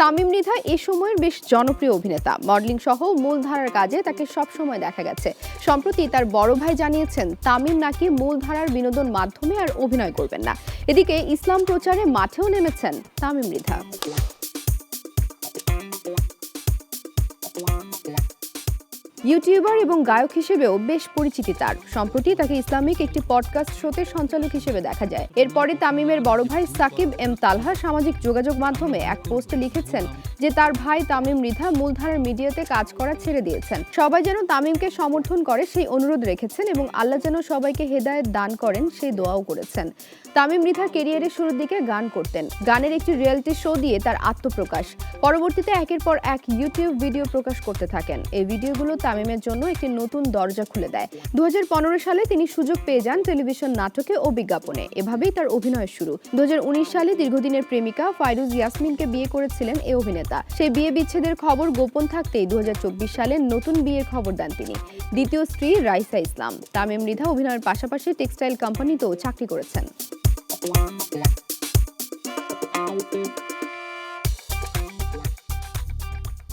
Tamim Nida এ সময়ের বেশ জনপ্রিয় অভিনেতা। মডেলিং সহ মূলধারার কাজে তাকে সবসময় দেখা গেছে। সম্প্রতি তার বড় ভাই জানিয়েছেন, তামিম নাকি মূলধারার বিনোদন মাধ্যমে আর অভিনয় করবেন না। এদিকে ইসলাম প্রচারে মাঠেও নেমেছেন তামিম মৃধা ইউটিউবার এবং গায়ক হিসেবেও বেশ পরিচিতি তার। সম্প্রতি তাকে ইসলামিক একটি পডকাস্ট শোতে সঞ্চালক হিসেবে দেখা যায়। এরপরে তামিমের বড় ভাই সাকিব এম তালহা সামাজিক যোগাযোগ মাধ্যমে এক পোস্টে লিখেছেন যে তার ভাই তামিম মৃধা মূলধারার মিডিয়াতে কাজ করা ছেড়ে দিয়েছেন। সবাই যেন তামিমকে সমর্থন করে সেই অনুরোধ রেখেছেন এবং আল্লাহ যেন সবাইকে হেদায়েত দান করেন সেই দোয়াও করেছেন। তামিম মৃধা কেরিয়ারের শুরুর দিকে গান করতেন। গানের একটি রিয়েলিটি শো দিয়ে তার আত্মপ্রকাশ। পরবর্তীতে একের পর এক ইউটিউব ভিডিও প্রকাশ করতে থাকেন। এই ভিডিওগুলো তামিমের জন্য একটি নতুন দরজা খুলে দেয়। দু হাজার পনেরো সালে তিনি সুযোগ পেয়ে যান টেলিভিশন নাটকে ও বিজ্ঞাপনে। এভাবেই তার অভিনয় শুরু। দু হাজার উনিশ সালে দীর্ঘদিনের প্রেমিকা ফাইরুজ ইয়াসমিনকে বিয়ে করেছিলেন এই অভিনেতা। সেই বিয়ে বিচ্ছেদের খবর গোপন থাকতেই দু হাজার চব্বিশ সালে নতুন বিয়ের খবর দেন তিনি। দ্বিতীয় স্ত্রী রাইসা ইসলাম। তামিম মৃধা অভিনয়ের পাশাপাশি টেক্সটাইল কোম্পানিতেও চাকরি করেছেন।